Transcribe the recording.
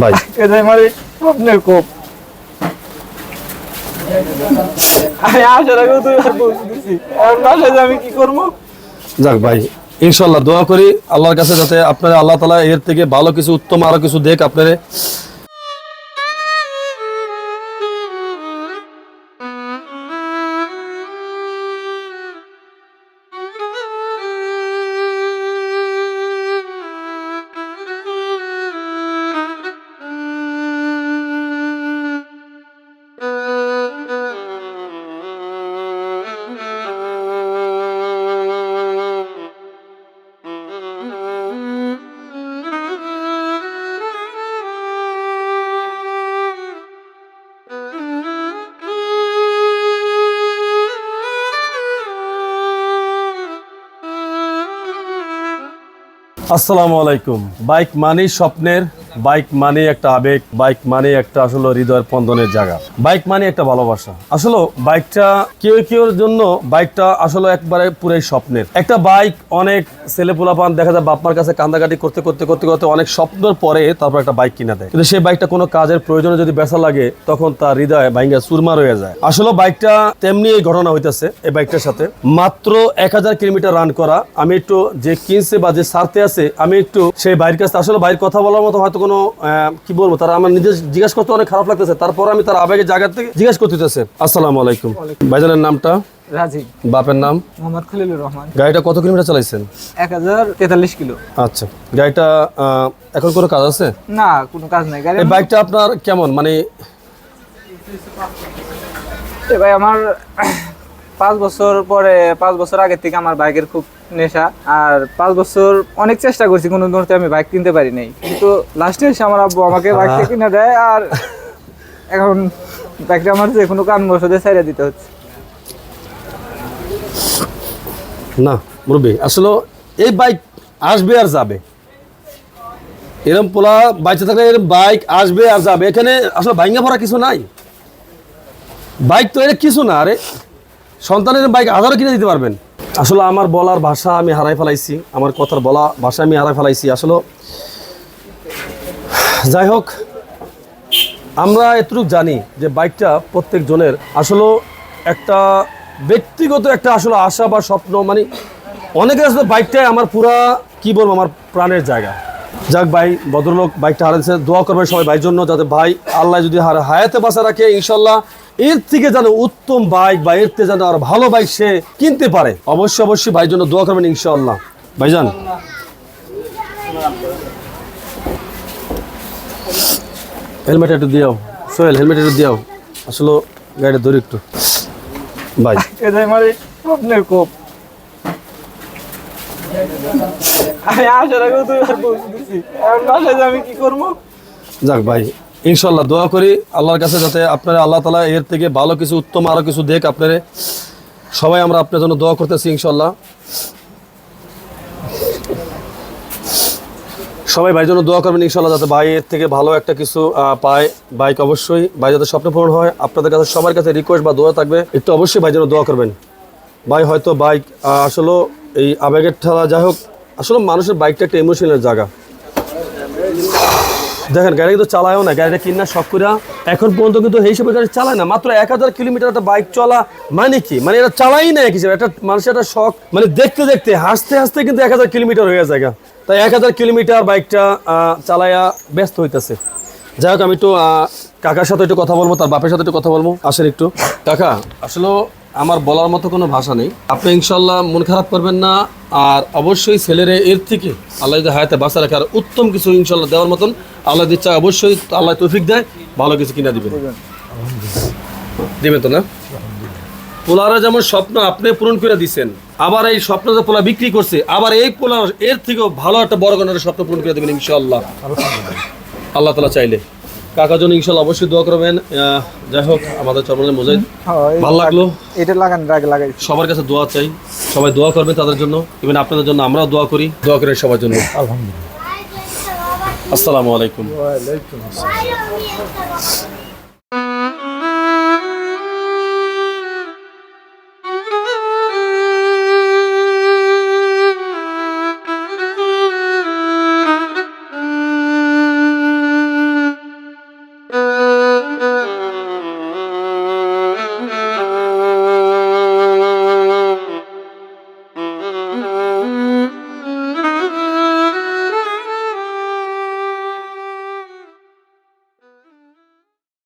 ভাই এটাই আমার স্বপ্নের কোপ আমি আশা তুই আর বাসায় আমি কি করব? যাক ভাই ইনশাল্লাহ দোয়া করি আল্লাহর কাছে যাতে আপনারা আল্লাহ তালা এর থেকে ভালো কিছু উত্তম আরও কিছু দেখ আপনারে। আসসালামু আলাইকুম। বাইক মানে স্বপ্নের বাইক মানে একটা আবেগ বাইক মানে একটা আসলে হৃদয়ের পন্দনের জায়গা। বাইক মানে একটা ভালোবাসা। আসলে বাইকটা কেউ কেউর জন্য বাইকটা আসলে একবারে পুরাই স্বপ্নের। একটা বাইক অনেক ছেলে পোলাপান দেখা যায় বাপমার কাছে কান্দাকাটি করতে করতে করতে করতে অনেক স্বপ্নের পরে তারপর একটা বাইক কিনা দেয়। কিন্তু সেই বাইকটা কোনো কাজের প্রয়োজনে যদি বেচা লাগে, তখন তার হৃদয় ভাঙ্গা চুরমার হয়ে যায়। আসলে বাইকটা তেমনি এই ঘটনা হইতেছে এই বাইকটার সাথে। মাত্র এক হাজার কিলোমিটার রান করা, আমি একটু যে কিনছে বা যে সারতে আছে, আমি একটু সেই বাইরের কাছে, আসলে বাইরের কথা বলার মতো হয়তো কোনো কি বলব তারা আমার নিজের জিজ্ঞেস করতে অনেক খারাপ লাগতেছে। তারপর আমি তার আবেগের জায়গা থেকে জিজ্ঞেস করতেছে। আসসালামু আলাইকুম। ভাইজানের নামটা? বাপের নাম? মোহাম্মদ খলিলুর রহমান। গাড়িটা কত কিলোমিটার চালাইছেন? এক হাজার তেতাল্লিশ কিলো। আচ্ছা। গাড়িটা আহ, এখন কোনো কাজ আছে? না কোনো কাজ নাই। গাড়ি বাইকটা আপনার কেমন? মানে ভাই আমার পাঁচ বছর পরে পাঁচ বছর আগের থেকে আমার বাইকের খুব নেশা। আর পাঁচ বছর অনেক চেষ্টা করছি কোনো মুহূর্তে আমি বাইক কিনতে পারি নাই। কিন্তু লাস্টে এসে আমার আব্বু আমাকে বাইকটা কিনে দেয় আর এখন বাইকটা আমার যে কোনো কারণ বসতে ছাইড়া দিতে হচ্ছে। না মুরব্বী আসলে এই বাইক আসবে আর যাবে। এরম পোলা বাইচে থাকলে এরকম বাইক আসবে আর যাবে। এখানে আসলে ভাঙ্গা ভরা কিছু নাই। বাইক তো এটা কিছু না আরে। সন্তানের বাইক হাজারও কিনে দিতে পারবেন। আসলে আমার বলার ভাষা আমি হারাই ফেলাইছি, আমার কথার বলা ভাষা আমি হারাই ফেলাইছি। আসলে যাই হোক, আমরা এতটুকু জানি যে বাইকটা প্রত্যেক জনের আসলে একটা ব্যক্তিগত একটা আসলে আশা বা স্বপ্ন মানে অনেকের আসলে বাইকটাই আমার পুরা, কি বলব, আমার প্রাণের জায়গা। যাক ভাই, ভদ্রলোক বাইকটা হারাইছে, দোয়া করবে সবাই ভাইয়ের জন্য, যাতে ভাই আল্লাহ যদি হার হায়াতে বাসা রাখে ইনশাল্লাহ এর থেকে যেন উত্তম বাইক বা এর থেকে যেন আর ভালো বাইক সে কিনতে পারে। অবশ্যই অবশ্যই ভাইয়ের জন্য দোয়া করবেন ইনশাল্লাহ ভাইজান। হেলমেট একটু দিও সোহেল হেলমেট একটু দিও আসলে গাড়িটা ধরি একটু। ভাই। স্বপ্নের কোপ। আমি আসার আমি কি করব? যাক ভাই ইনশাল্লাহ দোয়া করি আল্লাহর কাছে যাতে আপনারা আল্লাহ তালা এর থেকে ভালো কিছু উত্তম আরও কিছু দেখ আপনারে। সবাই আমরা আপনার জন্য দোয়া করতেছি ইনশাল্লাহ সবাই ভাইয়ের জন্য দোয়া করবেন ইনশাল্লাহ যাতে ভাই এর থেকে ভালো একটা কিছু পায়। বাইক অবশ্যই, ভাই যাতে স্বপ্ন পূরণ হয়, আপনাদের কাছে সবার কাছে রিকোয়েস্ট বা দোয়া থাকবে, একটু অবশ্যই ভাই জন্য দোয়া করবেন। ভাই হয়তো বাইক আসলে এই আবেগের ঠেলা যাই হোক, আসলে মানুষের বাইকটা একটা ইমোশনাল জায়গা। দেখেন, গাড়ি কিন্তু চালায়ও না, গাড়িটা কিনা শখ করে এখন পর্যন্ত কিন্তু এই হিসেবে গাড়ি চালায় না, মাত্র এক হাজার কিলোমিটার একটা বাইক চলা মানে কি? মানে এটা চালাই না এক হিসেবে, একটা মানুষের একটা শখ মানে দেখতে দেখতে, হাসতে হাসতে কিন্তু এক হাজার কিলোমিটার হয়ে যায় তাই এক হাজার কিলোমিটার বাইকটা চালায়া ব্যস্ত হইতেছে। যাই হোক, আমি একটু কাকার সাথে একটু কথা বলব, তার বাপের সাথে একটু কথা বলব। আসেন একটু। কাকা, আসলে আমার বলার মতো কোনো ভাষা নেই। আপনি ইনশাল্লাহ মন খারাপ করবেন না আর অবশ্যই ছেলেরে এর থেকে আল্লাহ যদি হায়াতে বাঁচা রাখে আর উত্তম কিছু ইনশাল্লাহ দেওয়ার মতন আল্লাহ দিচ্ছে অবশ্যই আল্লাহ তৌফিক দেয় ভালো কিছু কিনা দিবেন। দিবেন তো না? পোলারা যেমন স্বপ্ন আপনি পূরণ করে দিচ্ছেন আবার এই স্বপ্ন যে পোলা বিক্রি করছে আবার এই পোলা এর থেকেও ভালো একটা বড় গণের স্বপ্ন পূরণ করে দেবেন ইনশাল্লাহ আল্লাহ তালা চাইলে। কাকার জন্য ইনশাল্লাহ অবশ্যই দোয়া করবেন। আহ, যাই হোক আমাদের চরমের মোজাই ভালো লাগল? এটা লাগান আগে লাগাই। সবার কাছে দোয়া চাই। সবাই দোয়া করবে তাদের জন্য। ইভেন আপনাদের জন্য আমরাও দোয়া করি দোয়া করি সবার জন্য। আসসালামু আলাইকুম।